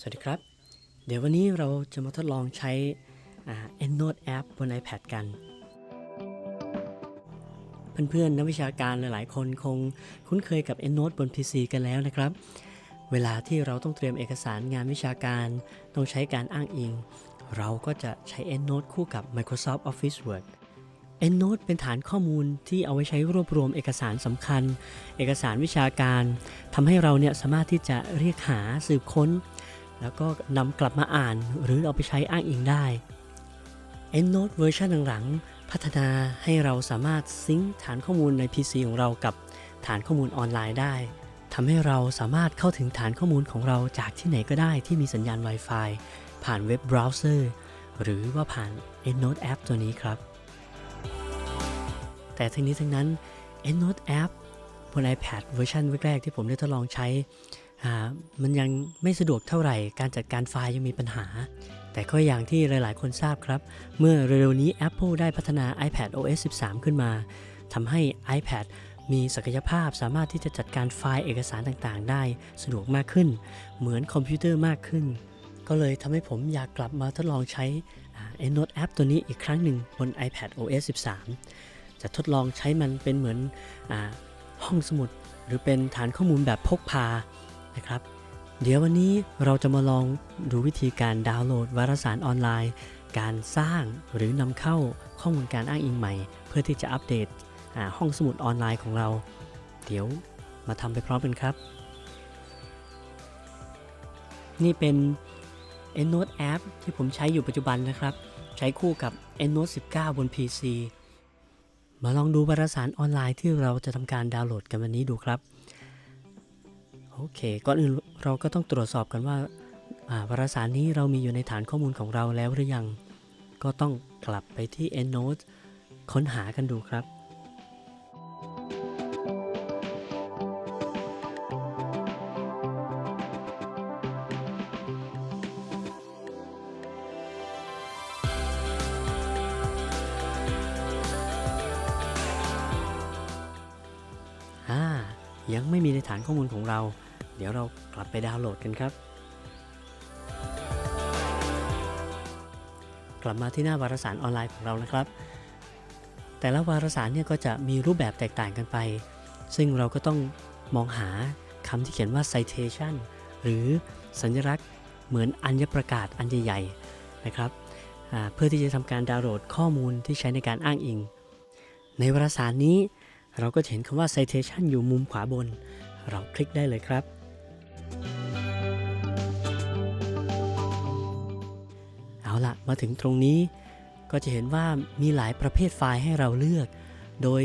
สวัสดีครับ เดี๋ยววันนี้เราจะมาทดลองใช้อ่า EndNote App บน iPad กัน เพื่อนๆนักวิชาการหลายๆ คนคงคุ้นเคยกับ EndNote บน PC กันแล้วนะครับ เวลาที่เราต้องเตรียมเอกสารงานวิชาการ ต้องใช้การอ้างอิง เราก็จะใช้ EndNote คู่กับ Microsoft Office Word EndNote เป็นฐานข้อมูลที่เอาไว้ใช้รวบรวมเอกสารสำคัญ เอกสารวิชาการทำให้เราเนี่ยสามารถที่จะเรียกหาสืบค้น แล้วก็นำกลับมาอ่านหรือเอาไปใช้อ้างอิงได้ EndNote เวอร์ชันหลังๆ พัฒนาให้เราสามารถซิงค์ฐานข้อมูลใน PC ของเรากับฐานข้อมูลออนไลน์ได้ทำให้เราสามารถเข้าถึงฐานข้อมูลของเราจากที่ไหนก็ได้ที่มีสัญญาณ Wi-Fi ผ่านเว็บเบราว์เซอร์หรือว่าผ่าน EndNote App ตัวนี้ครับ แต่ทั้งนี้ทั้งนั้น EndNote App บน iPad เวอร์ชันแรกๆที่ผมได้ทดลองใช้ มันยังไม่สะดวกเท่าไหร่ การจัดการไฟล์ยังมีปัญหา แต่ก็อย่างที่หลาย ๆ คนทราบครับ เมื่อเร็วๆนี้ Apple ได้พัฒนา iPad OS 13 ขึ้นมาทำให้ iPad มีศักยภาพสามารถที่จะจัดการไฟล์เอกสารต่างๆ ได้สะดวกมากขึ้น เหมือนคอมพิวเตอร์มากขึ้น ก็เลยทำให้ผมอยากกลับมาทดลองใช้ EndNote App ตัวนี้อีกครั้งหนึ่งบน iPad OS 13 จะทดลองใช้มันเป็นเหมือนอห้องสมุด หรือเป็นฐานข้อมูลแบบพกพา นะครับ เดี๋ยววันนี้เราจะมาลองดูวิธีการดาวน์โหลดวารสารออนไลน์ การสร้างหรือนำเข้าข้อมูลการอ้างอิงใหม่ เพื่อที่จะอัปเดตห้องสมุดออนไลน์ของเรา เดี๋ยวมาทำไปพร้อมกันครับ นี่เป็น EndNote App ที่ผมใช้อยู่ปัจจุบันนะครับ ใช้คู่กับ EndNote 19 บน PC มาลองดูวารสารออนไลน์ที่เราจะทำการดาวน์โหลดกันวันนี้ดูครับ โอเค ก่อนอื่นเราก็ต้องตรวจสอบกันว่าวารสารนี้เรามีอยู่ในฐานข้อมูลของเราแล้วหรือยัง ก็ต้องกลับไปที่ EndNote ค้นหากันดูครับอ่ายังไม่มีในฐานข้อมูลของเรา เดี๋ยวเรากลับไปดาวน์โหลดกันครับ กลับมาที่หน้าวารสารออนไลน์ของเรานะครับ แต่ละวารสารเนี่ยก็จะมีรูปแบบแตกต่างกันไป ซึ่งเราก็ต้องมองหาคำที่เขียนว่า citation หรือสัญลักษณ์เหมือนอัญประกาศอันใหญ่ๆนะครับเพื่อที่จะทำการดาวน์โหลดข้อมูลที่ใช้ในการอ้างอิง ในวารสารนี้เราก็เห็นคำว่า citation อยู่มุมขวาบน เราคลิกได้เลยครับ ละมาถึงตรงนี้ก็จะเห็นว่ามีหลายประเภทไฟล์ให้เราเลือก โดย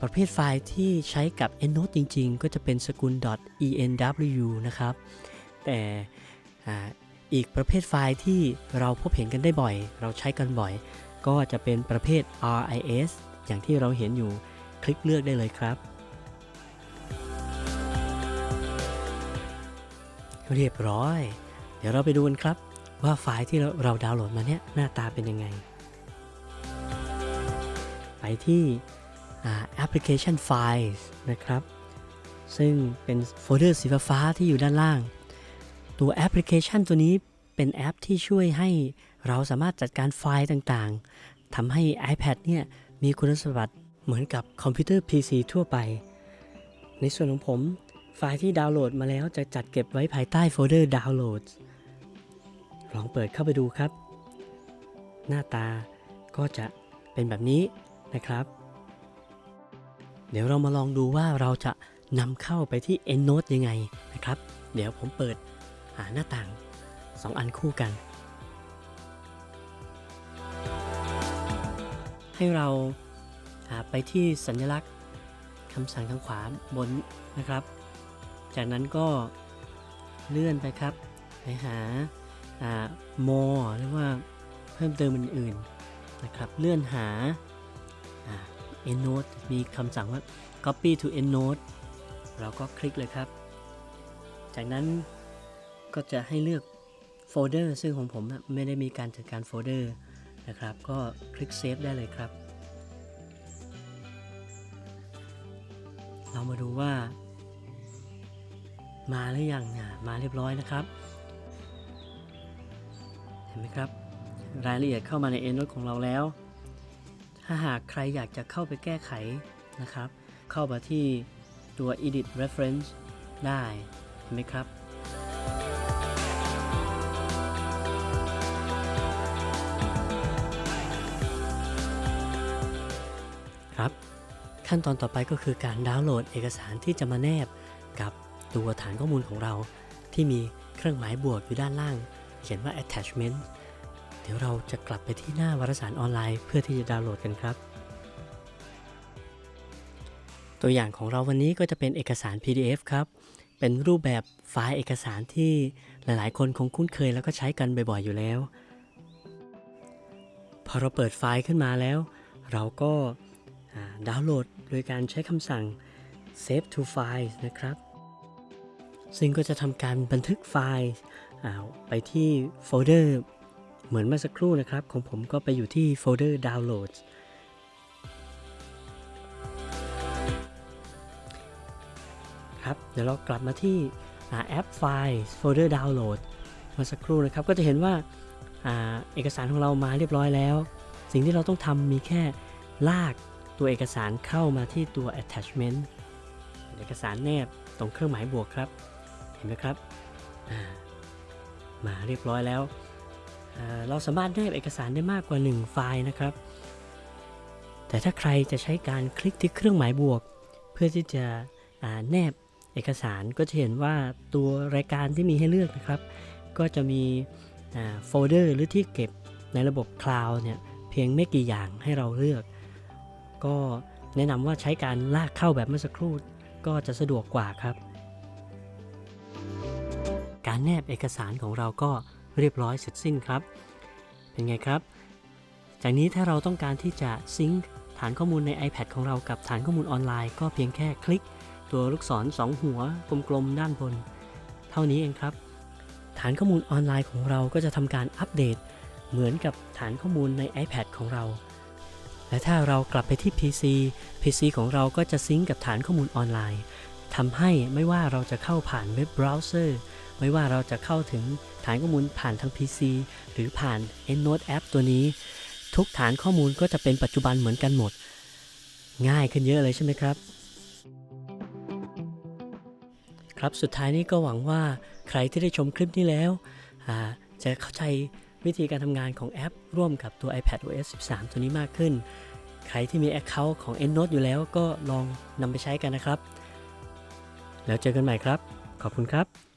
ประเภทไฟล์ที่ใช้กับ EndNote จริง ๆ ก็จะเป็นสกุล .enw นะครับ แต่อีกประเภทไฟล์ที่เราพบเห็นกันได้บ่อย เราใช้กันบ่อย ก็จะเป็นประเภท RIS อย่างที่เราเห็นอยู่คลิกเลือกได้เลยครับ เรียบร้อย เดี๋ยวเราไปดูกันครับ ว่าไฟล์ที่เราเราดาวน์โหลดมาเนี่ยหน้าตาเป็นยังไง ไปที่อ่า application files นะครับ ซึ่งเป็นโฟลเดอร์สีฟ้าที่อยู่ด้านล่าง ตัวแอปพลิเคชันตัวนี้เป็นแอปที่ช่วยให้เราสามารถจัดการไฟล์ต่างๆทำให้ iPad เนี่ยมีคุณสมบัติเหมือนกับคอมพิวเตอร์ PC ทั่วไป ในส่วนของผม ไฟล์ที่ดาวน์โหลดมาแล้วจะจัดเก็บไว้ภายใต้โฟลเดอร์ Downloads ล ลองเปิดเข้าไปดูครับ หน้าตาก็จะเป็นแบบนี้นะครับ เดี๋ยวเรามาลองดูว่าเราจะนำเข้าไปที่ EndNote ยังไงนะครับ เดี๋ยวผมเปิดหาหน้าต่าง 2 อันคู่กัน ให้เราไปที่สัญลักษณ์คำสั่งทางขวาบนนะครับ จากนั้นก็เลื่อนไปครับ ไปหา more หรือว่าเพิ่มเติมอื่นๆนะครับเลื่อนหาอ่า EndNote มีคำสั่งว่า copy to EndNote เราก็คลิกเลยครับ จากนั้นก็จะให้เลือกโฟลเดอร์ซึ่งของผมไม่ได้มีการจัดการโฟลเดอร์นะครับ ก็คลิกเซฟได้เลยครับ เรามาดูว่า มาหรือยังอะมาเรียบร้อยนะครับ ห็นไหมครับ รายละเอียดเข้ามาใน EndNote ของเราแล้ว ถ้าหากใครอยากจะเข้าไปแก้ไขนะครับ เข้ามาที่ตัว edit reference ได้เห็นไหมครับครับ ขั้นตอนต่อไปก็คือการดาวน์โหลดเอกสารที่จะมาแนบกับตัวฐานข้อมูลของเราที่มีเครื่องหมายบวกอยู่ด้านล่าง เขียนว่า attachment เดี๋ยวเราจะกลับไปที่หน้าวารสารออนไลน์เพื่อที่จะดาวน์โหลดกันครับ ตัวอย่างของเราวันนี้ก็จะเป็นเอกสาร PDF ครับ เป็นรูปแบบไฟล์เอกสารที่หลายๆ คนคงคุ้นเคยแล้วก็ใช้กันบ่อยๆ อยู่แล้ว พอเราเปิดไฟล์ขึ้นมาแล้ว เราก็ดาวน์โหลดโดยการใช้คำสั่ง save to file นะครับซึ่งก็จะทำการบันทึกไฟล์ อ่าไปที่โฟลเดอร์เหมือนเมื่อสักครู่นะครับ ของผมก็ไปอยู่ที่โฟลเดอร์ downloads ครับเดี๋ยวเรากลับมาที่แอปไฟล์โฟลเดอร์ download เมื่อสักครู่นะครับก็จะเห็นว่าอาเอกสารของเรามาเรียบร้อยแล้ว สิ่งที่เราต้องทำมีแค่ลากตัวเอกสารเข้ามาที่ตัว attachment เอกสารแนบตรงเครื่องหมายบวกครับ เห็นไหมครับ มาเรียบร้อยแล้ว เราสามารถแนบเอกสารได้มากกว่า 1 ไฟล์นะครับ แต่ถ้าใครจะใช้การคลิกที่เครื่องหมายบวก เพื่อที่จะแนบเอกสารก็จะเห็นว่าตัวรายการที่มีให้เลือกนะครับ ก็จะมีโฟลเดอร์หรือที่เก็บในระบบคลาวด์เนี่ยเพียงไม่กี่อย่างให้เราเลือก ก็แนะนำว่าใช้การลากเข้าแบบเมื่อสักครู่ก็จะสะดวกกว่าครับ การแนบเอกสารของเราก็เรียบร้อยเสร็จสิ้นครับ เป็นไงครับ จากนี้ถ้าเราต้องการที่จะซิงค์ฐานข้อมูลใน iPad ของเรากับฐานข้อมูลออนไลน์ก็เพียงแค่คลิก ตัวลูกศรสองหัวกลมๆด้านบน เท่านี้เองครับ ฐานข้อมูลออนไลน์ของเราก็จะทำการอัปเดต เหมือนกับฐานข้อมูลใน iPad ของเรา และถ้าเรากลับไปที่ PC PC ของเราก็จะซิงก์กับฐานข้อมูลออนไลน์ทำให้ไม่ว่าเราจะเข้าผ่านเว็บเบราว์เซอร์ ไม่ว่าเราจะเข้าถึงฐานข้อมูลผ่านทาง PC หรือผ่าน EndNote App ตัวนี้ ทุกฐานข้อมูลก็จะเป็นปัจจุบันเหมือนกันหมด ง่ายขึ้นเยอะเลยใช่ไหมครับ ครับสุดท้ายนี้ก็หวังว่าใครที่ได้ชมคลิปนี้แล้ว จะเข้าใจวิธีการทำงานของแอป ร่วมกับตัว iPad OS 13 ตัวนี้มากขึ้น ใครที่มี Account ของ EndNote อยู่แล้วก็ลองนำไปใช้กันนะครับ แล้วเจอกันใหม่ครับ ขอบคุณครับ